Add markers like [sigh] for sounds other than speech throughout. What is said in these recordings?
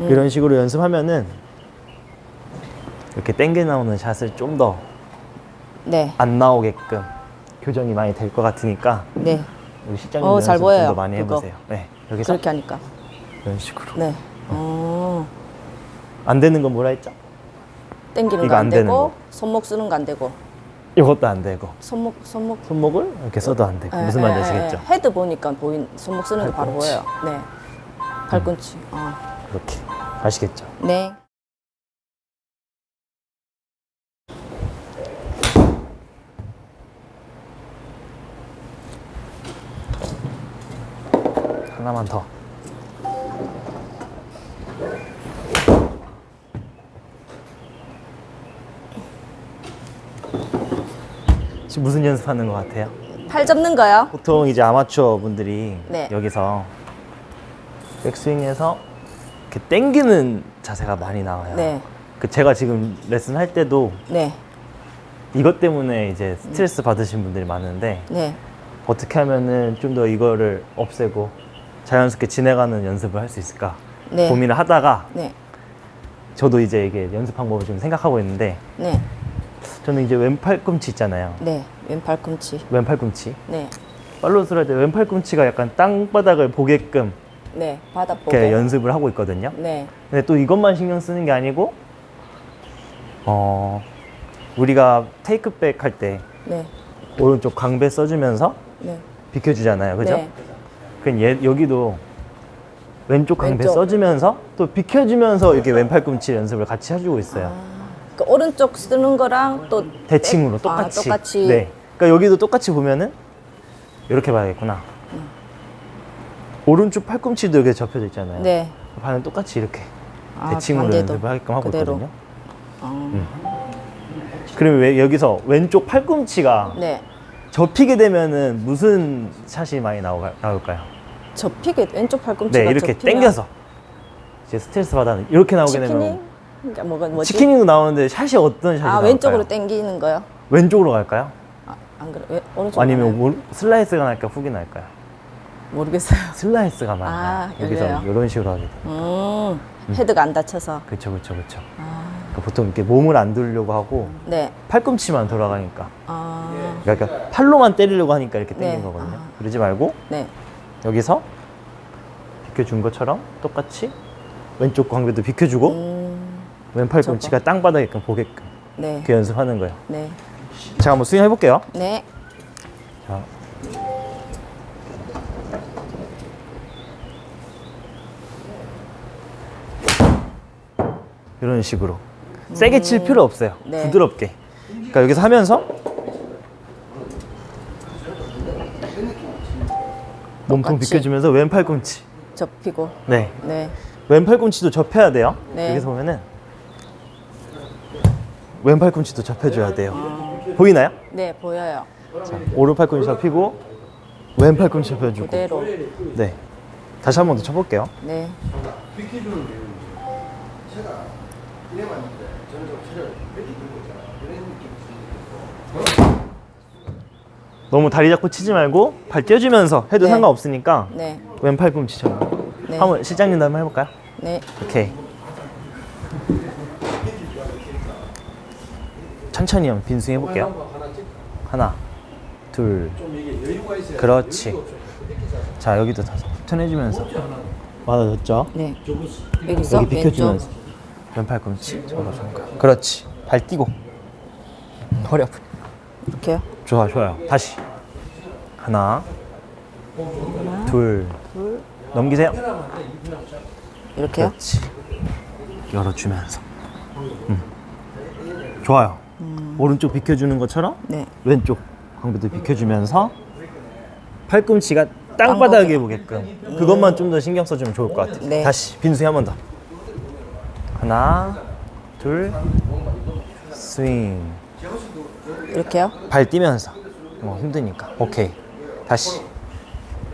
음. 이런 식으로 연습하면은 이렇게 땡겨 나오는 샷을 좀 더 안 네. 나오게끔 교정이 많이 될 것 같으니까 네. 우리 실장님 어, 연습 잘좀 보여요, 더 많이 그거. 해보세요. 네, 여기서 그렇게 하니까. 이런 식으로 네. 어. 안 되는 건 뭐라 했죠? 땡기는 이거 거 안 안 되는 되고 거. 손목 쓰는 거 안 되고 이것도 안 되고 손목 손목 손목을 이렇게 써도 안 되고 예, 무슨 예, 말인지 예, 아시겠죠? 예. 헤드 보니까 보인 손목 쓰는 거 바로. 보여요. 네. 팔꿈치. 어. 이렇게 아시겠죠? 네. 하나만 더. 지금 무슨 연습하는 것 같아요? 팔 접는 거요. 보통 이제 아마추어 분들이 네. 여기서 백스윙에서 이렇게 당기는 자세가 많이 나와요. 네. 그 제가 지금 레슨 할 때도 네. 이것 때문에 이제 스트레스 받으신 분들이 많은데 네. 어떻게 하면은 좀 더 이거를 없애고 자연스럽게 지내가는 연습을 할 수 있을까 네. 고민을 하다가 네. 저도 이제 이게 연습 방법을 좀 생각하고 있는데 네. 저는 이제 왼팔 꿈치 있잖아요. 네. 왼팔 꿈치. 왼팔 꿈치. 네. 팔로우스를 할 때 왼팔 꿈치가 약간 땅바닥을 보게끔 네. 바닥 이렇게 보게. 연습을 하고 있거든요. 네. 근데 또 이것만 신경 쓰는 게 아니고 어 우리가 테이크백 할 때 네. 오른쪽 광배 써주면서 네. 비켜주잖아요, 그죠? 네. 그럼 얘, 여기도 왼쪽 강배 왼쪽. 써주면서 또 비켜주면서 이렇게 왼팔 꿈치 연습을 같이 해주고 있어요. 그 오른쪽 쓰는 거랑 또 대칭으로 백- 똑같이. 아, 똑같이. 네. 그러니까 여기도 똑같이 보면은 이렇게 봐야겠구나. 음. 오른쪽 팔꿈치도 이렇게 접혀져 있잖아요. 네. 반은 똑같이 이렇게 아, 대칭으로 반대도 하게끔 하고 그대로. 있거든요. 어. 그러면 왜 여기서 왼쪽 팔꿈치가 네. 접히게 되면은 무슨 샷이 많이 나올까, 나올까요? 접히게 왼쪽 팔꿈치가 네, 이렇게 접히면 당겨서 이제 스트레스 받아 이렇게 나오게 치킨이 되면 그러니까 뭐가 뭐지? 치킨도 나오는데 샷이 어떤 샷이 아 나올까요? 왼쪽으로 당기는 거요? 왼쪽으로 갈까요? 아, 안 그래? 왜, 오른쪽 아니면 가나요? 올- 슬라이스가 날까 요? 훅이 날까요? 모르겠어요. [laughs] 슬라이스가 많아요. 아, 여기서? 이런 식으로 하게 돼요. 음, 헤드가 안 다쳐서. 그렇죠, 그렇죠, 그렇죠. 아, 보통 이렇게 몸을 안 돌려고 하고 네. 팔꿈치만 돌아가니까 아, 그러니까 팔로만 때리려고 하니까 이렇게 네. 당긴 거거든요. 아. 그러지 말고 네. 여기서 비켜준 것처럼 똑같이 왼쪽 광배도 비켜주고 음, 왼 팔꿈치가 땅 바닥에끔 보게끔 네. 그 연습하는 거예요. 네. 제가 한번 스윙 해볼게요. 네. 자. 이런 식으로 세게 칠 필요 없어요. 네. 부드럽게. 그러니까 여기서 하면서 몸통 똑같이. 비켜주면서 왼 팔 꿈치. 접히고. 네. 네. 왼 팔 꿈치도 접혀야 돼요. 네. 여기서 보면은 왼 팔 꿈치도 접혀줘야 돼요. 보이나요? 네, 보여요. 자, 오른 팔 꿈치 접히고 왼 팔 꿈치 접혀주고. 그대로. 네. 다시 한 번 더 쳐볼게요. 네. 너무 다리 잡고 치지 말고 발 떼어주면서 해도 네. 상관없으니까 네. 왼 팔 꿈치처럼. 네. 한번 실장님도 한번 해볼까요? 네. 오케이. 천천히 형 빈스윙 해볼게요. 하나, 둘, 그렇지. 자 여기도 다섯 턴 해주면서 맞아졌죠? 네. 여기 비켜주면서 왼쪽. 왼 팔꿈치 접어주는 거야. 그렇지. 발 띄고 허리 아프. 이렇게요. 좋아 좋아요. 다시 하나, 둘, 둘. 넘기세요. 이렇게요. 그렇지. 열어주면서. 음. 좋아요. 오른쪽 비켜주는 것처럼 네. 왼쪽 광배도 비켜주면서 팔꿈치가 땅바닥에 보게끔 그것만 좀 더 신경 써주면 좋을 것 같아요. 네. 다시 빈스윙 한번 더. 하나, 둘, 스윙. 이렇게요. 발 뛰면서. 어, 힘드니까. 오케이. 다시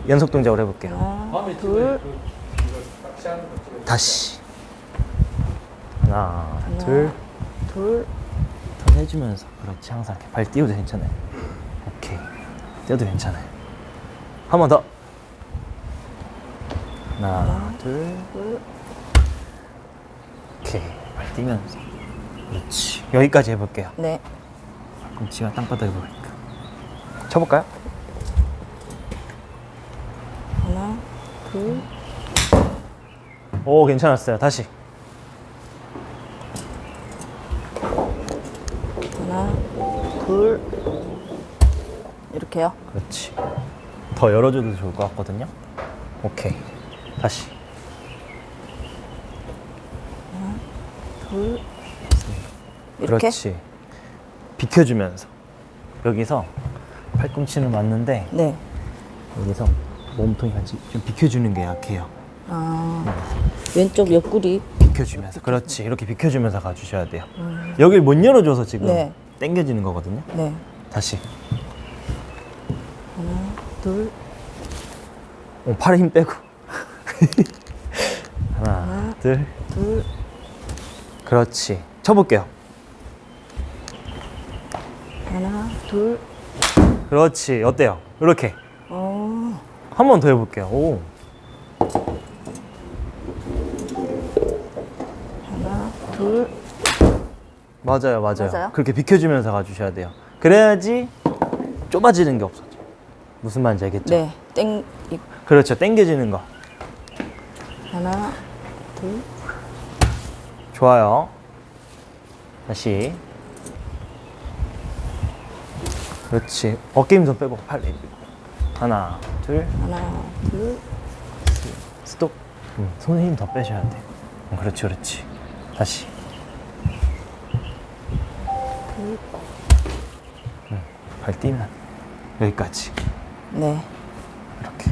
연속 동작으로 해볼게요. 하나, 둘, 다시 하나, 둘, 둘. 턴 해주면서 그렇지 항상 이렇게 발 띄워도 괜찮아요. 오케이. 띄워도 괜찮아요. 한 번 더. 하나, 둘. 발 뛰면서. 그렇지. 여기까지 해볼게요. 네. 팔꿈치가 땅바닥에 보니까. 쳐볼까요? 하나, 둘, 오, 괜찮았어요. 다시. 하나, 둘. 이렇게요. 그렇지. 더 열어줘도 좋을 것 같거든요. 오케이. 다시. 둘. 이렇게. 그렇지. 비켜주면서. 여기서 팔꿈치는 맞는데 네. 여기서 몸통이 같이 좀 비켜주는 게 약해요. 아, 왼쪽 옆구리. 비켜주면서. 그렇지. 이렇게 비켜주면서 가주셔야 돼요. 여길 못 열어줘서 지금 네. 당겨지는 거거든요. 네. 다시. 하나, 둘, 어, 팔에 힘 빼고. [laughs] 하나, 하나. 둘. 둘. 그렇지. 쳐볼게요. 하나, 둘. 그렇지. 어때요? 이렇게. 어, 한 번 더 해볼게요. 오. 하나, 둘. 맞아요, 맞아요. 맞아요? 그렇게 비켜주면서 가주셔야 돼요. 그래야지 좁아지는 게 없어져. 무슨 말인지 알겠죠? 네. 땡. 이- 그렇죠. 당겨지는 거. 하나, 둘. 좋아요. 다시. 그렇지. 어깨 힘 좀 빼고 팔 내리고. 하나, 둘, 하나, 둘. 스톱. 음, 손에 힘 더 빼셔야 돼. 음, 그렇지, 그렇지. 다시. 음, 발 뛰면 여기까지. 네. 이렇게.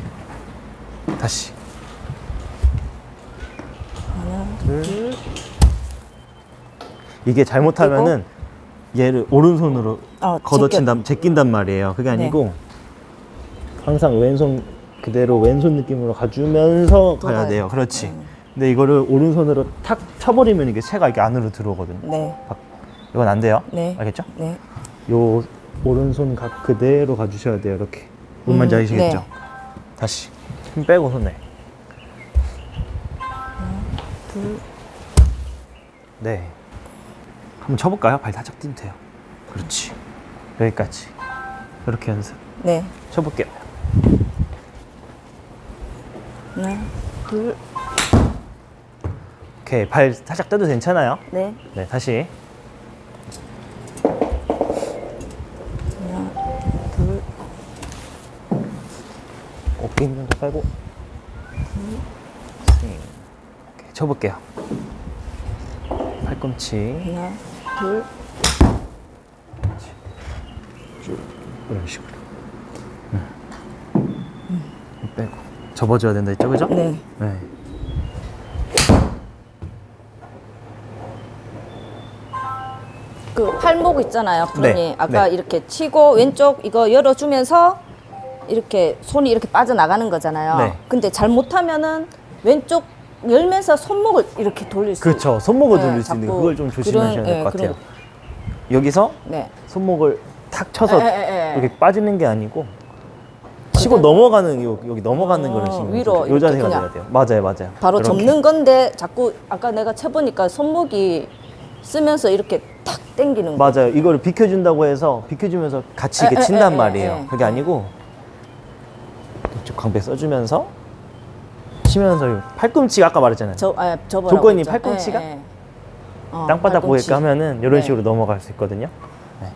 다시. 하나, 둘. 둘. 이게 잘못하면은 얘를 오른손으로 어, 걷어친단, 제낀단 말이에요. 그게 네. 아니고 항상 왼손 그대로 왼손 느낌으로 가주면서 가야 가야 돼요. 돼. 그렇지. 음. 근데 이거를 오른손으로 탁 쳐버리면 이게 채가 이렇게 안으로 들어오거든요. 네. 이건 안 돼요. 네. 알겠죠? 네. 요 오른손 각 그대로 가주셔야 돼요. 이렇게. 뭔 음, 아시겠죠? 네. 다시 힘 빼고 손에. 둘. 네. 한번 쳐볼까요? 발 살짝 뛰면 돼요. 그렇지. 여기까지. 이렇게 연습. 네. 쳐볼게요. 하나, 둘. 오케이. 발 살짝 떼도 괜찮아요? 네. 네, 다시. 하나, 둘. 어깨 힘 좀 더 빼고. 스윙. 오케이, 쳐볼게요. 팔꿈치. 하나, 둘. 쭉. 이런 식으로. 음. 힘 빼고. 접어줘야 된다 했죠, 그죠? 네. 네. 그 팔목 있잖아요, 프로님. 네, 아까 네. 이렇게 치고 왼쪽 이거 열어주면서 이렇게 손이 이렇게 빠져나가는 거잖아요. 네. 근데 잘못하면은 왼쪽 열면서 손목을 이렇게 돌릴 수 그렇죠. 손목을 네, 돌릴 수 있는 거. 자꾸 그걸 좀 조심하셔야 그런, 될 예, 것 그런 같아요. 여기서 네. 손목을 탁 쳐서 에, 에, 에, 에. 이렇게 빠지는 게 아니고 치고 넘어가는 요, 여기 넘어가는 어, 거를 신경 위로 요 이렇게 자세가 그냥. 돼야 돼요. 맞아요, 맞아요. 바로 이렇게. 접는 건데 자꾸 아까 내가 쳐보니까 손목이 쓰면서 이렇게 탁 당기는 거. 맞아요. 이거를 비켜준다고 해서 비켜주면서 같이 이렇게 에, 에, 친단 에, 에, 말이에요. 에. 그게 아니고 이쪽 광배 써주면서 치면서 요 팔꿈치가 아까 말했잖아요. 저, 아, 접어라고 조건이. 팔꿈치가? 예, 예. 어, 땅바닥 팔꿈치. 보게끔 하면은 이런 네. 식으로 넘어갈 수 있거든요. 네.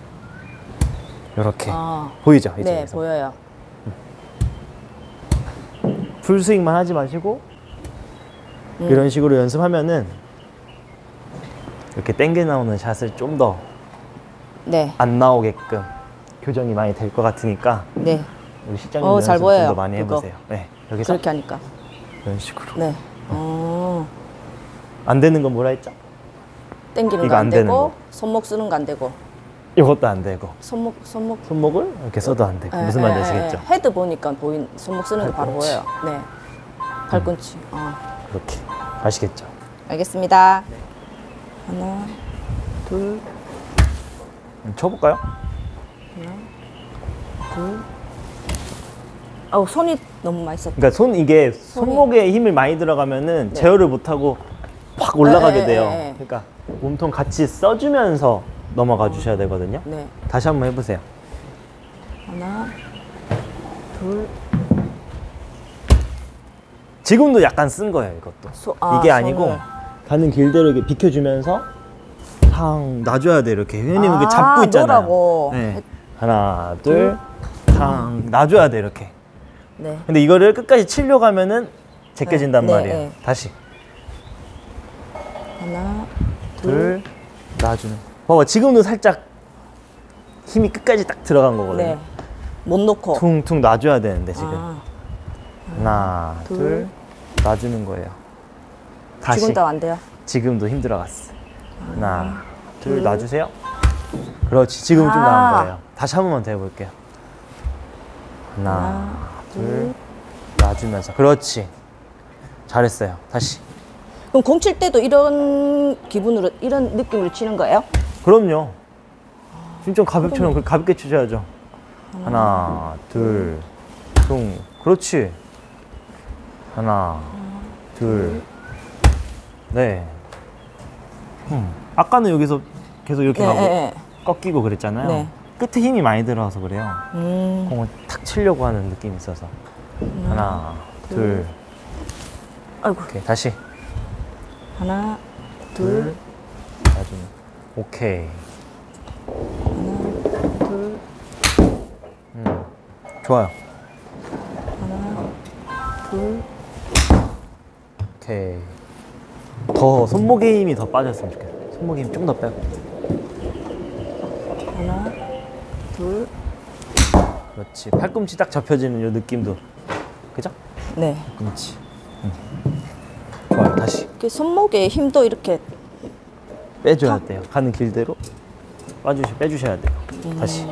이렇게 아, 보이죠? 네, 이쪽에서 보여요. 풀 스윙만 하지 마시고 음. 이런 식으로 연습하면은 이렇게 땡겨 나오는 샷을 좀 더 안 네, 나오게끔 교정이 많이 될 것 같으니까 네. 우리 실장님 어, 연습 잘좀 보여요, 더 많이 그거. 해보세요. 네, 여기서 그렇게 하니까. 이런 식으로 네. 어, 안 되는 건 뭐라 했죠? 당기는 이거 거 안 안 되는 되고 거. 손목 쓰는 거 안 되고 이것도 안 되고 손목 손목 손목을 이렇게 써도 안 되고 예, 무슨 예, 말인지 예, 아시겠죠? 예. 헤드 보니까 보인 손목 쓰는 게 바로 팔꿈치. 보여요. 네. 팔꿈치. 어. 그렇게 아시겠죠? 알겠습니다. 하나, 둘, 음, 쳐볼까요? 둘. 아우 손이 너무 많이 썼. 그러니까 손 이게 손목에 힘을 많이 들어가면은 네. 제어를 못하고 확 올라가게 네, 네, 돼요. 네, 네. 그러니까 몸통 같이 써주면서 넘어가 주셔야 되거든요. 네. 다시 한번 해보세요. 하나, 둘, 지금도 약간 쓴 거예요, 이것도. 소- 아, 이게 아니고 손을. 가는 길대로 이렇게 비켜주면서 탕 놔줘야 돼 이렇게. 회원님 아, 이렇게 잡고 있잖아요. 놓으라고. 네. 하나, 둘, 탕 놔줘야 돼 이렇게. 네. 근데 이거를 끝까지 치려고 하면은 제껴진단 네, 말이에요. 네. 다시 하나, 둘 놔주는. 봐봐 지금도 살짝 힘이 끝까지 딱 들어간 거거든요. 네. 못 놓고. 퉁퉁 놔줘야 되는데 지금 아, 하나, 둘, 둘. 놔주는 거예요. 다시 지금도 안 돼요. 지금도 힘들어갔어. 하나, 둘, 둘. 놔주세요. 그렇지, 지금 좀 아. 나은 거예요. 다시 한 번만 더 해볼게요. 하나, 하나, 둘, 놔주면서. 그렇지. 잘했어요. 다시. 그럼 공 칠 때도 이런 기분으로, 이런 느낌으로 치는 거예요? 그럼요. 지금 좀 가볍처럼 그렇게 가볍게 치셔야죠. 하나, 둘, 퉁. 그렇지. 하나, 둘, 네. 음. 아까는 여기서 계속 이렇게 네, 가고 네, 네. 꺾이고 그랬잖아요. 네. 끝에 힘이 많이 들어서 그래요. 음, 공을 탁 치려고 하는 느낌이 있어서. 하나, 둘, 아이고. 오케이. 다시. 하나, 둘, 둘, 나중에. 오케이. 둘, 음. 좋아요. 둘. 오케이. 더 손목에 힘이 더 빠졌으면 좋겠어요. 손목에 힘좀 더 빼고. 그렇지. 팔꿈치 딱 접혀지는 요 느낌도. 그죠? 네. 팔꿈치. 음. 좋아요. 다시. 이렇게 손목에 힘도 이렇게 빼줘야 돼요. 가는 길대로 빠주시, 빼주셔야 돼요. 다시.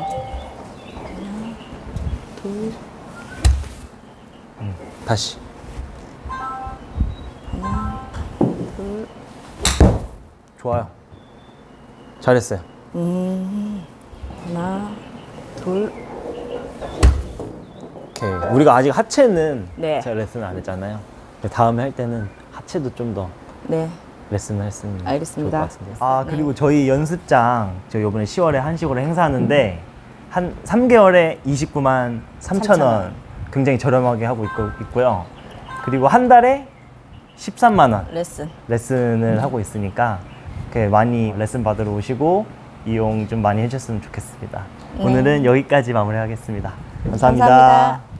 둘, 다시. 둘. 좋아요. 잘했어요. 음, 하나, 둘. 오케이. 우리가 아직 하체는 네. 제가 레슨 안 했잖아요. 다음에 할 때는 하체도 좀 더 네. 레슨을 했으면 알겠습니다. 좋을 것 같은데. 아 그리고 저희 연습장 저 이번에 10월에 한식으로 행사하는데 한 3개월에 29만 3천 원 굉장히 저렴하게 하고 있고, 있고요. 그리고 한 달에 13만 원 레슨. 레슨을 하고 있으니까 이렇게 많이 레슨 받으러 오시고 이용 좀 많이 해주셨으면 좋겠습니다. 네. 오늘은 여기까지 마무리하겠습니다. 감사합니다. 감사합니다.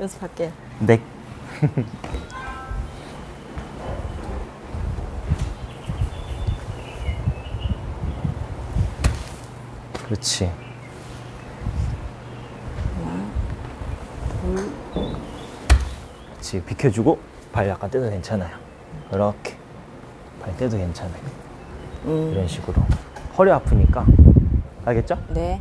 연습할게요. 네. [laughs] 그렇지. 그렇지. 비켜주고 발 약간 떼도 괜찮아요. 이렇게 발 떼도 괜찮아요. 음, 이런 식으로 허리 아프니까 알겠죠? 네.